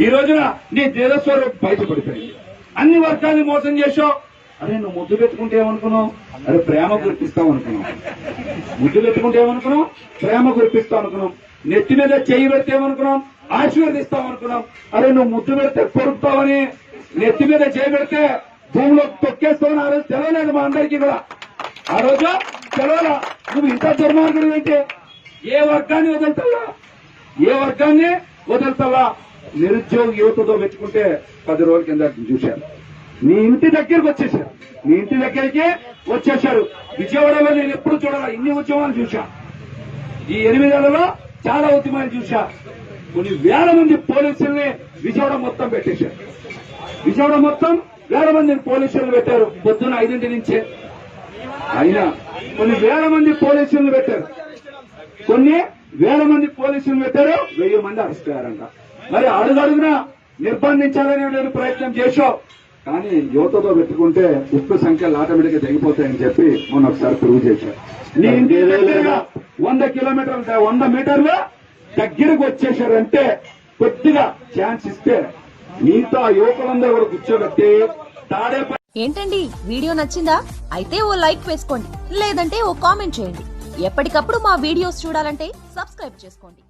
ఈ రోజున నీ దేవస్వరూపం బయటపడిపోయింది. అన్ని వర్గాన్ని మోసం చేసావు అరే నువ్వు ముద్దు పెట్టుకుంటే ఏమనుకున్నావు? అరే ప్రేమ గురిపిస్తావు అనుకున్నావు. ముద్దు పెట్టుకుంటే ఏమనుకున్నాం ప్రేమ కురిపిస్తాం అనుకున్నాం నెత్తి మీద చేయి పెడితే ఏమనుకున్నాం ఆశీర్వదిస్తాం అనుకున్నాం అరే నువ్వు ముద్దు పెడితే కొరుకుతావని నెత్తి మీద చేయి పెడితే భూమిలో తొక్కేస్తావని ఆ రోజు తెలవలేదు మా అందరికీ కూడా. ఆ రోజు తెలవలా. నువ్వు ఇంత దుర్మార్గుడు ఏంటి ఏ వర్గాన్ని వదులుతావా? ఏ వర్గాన్ని వదులుతావా? నిరుద్యోగ యువతతో పెట్టుకుంటే పది రోజుల కింద చూశారు. మీ ఇంటి దగ్గరికి వచ్చేసారు మీ ఇంటి దగ్గరికి వచ్చేసారు విజయవాడలో నేను ఎప్పుడు చూడాల ఇన్ని ఉద్యమాలు చూశా. ఈ ఎనిమిదేళ్ళలో చాలా ఉద్యమాలు చూశా. కొన్ని వేల మంది పోలీసుల్ని విజయవాడ మొత్తం పెట్టేశారు. విజయవాడ మొత్తం వేల మందిని పోలీసులు పెట్టారు పొద్దున ఐదింటి నుంచే. అయినా కొన్ని వేల మంది పోలీసులను పెట్టారు. కొన్ని వేల మంది పోలీసులు పెట్టారు వెయ్యి మంది అరెస్ట్ అయ్యారంట. మరి అడుగడుగున నిర్బంధించాలని నేను ప్రయత్నం చేశావు కానీ యువతతో పెట్టుకుంటే ఉప్పు సంఖ్యలు ఆటోమేటిక్గా తగ్గిపోతాయని చెప్పి మొన్న ఒకసారి ప్రూవ్ చేశారు నీ ఇంటి దగ్గరగా వంద కిలోమీటర్లు వంద మీటర్ల దగ్గరకు వచ్చేసారంటే కొద్దిగా ఛాన్స్ ఇస్తే మిగతా యువకులందరూ కూడా కూర్చోబెట్టి తాడే ఏంటండి? వీడియో నచ్చిందా? అయితే ఓ లైక్ వేసుకోండి. లేదంటే ఓ కామెంట్ చేయండి. ఎప్పటికప్పుడు మా వీడియోస్ చూడాలంటే సబ్స్క్రైబ్ చేసుకోండి.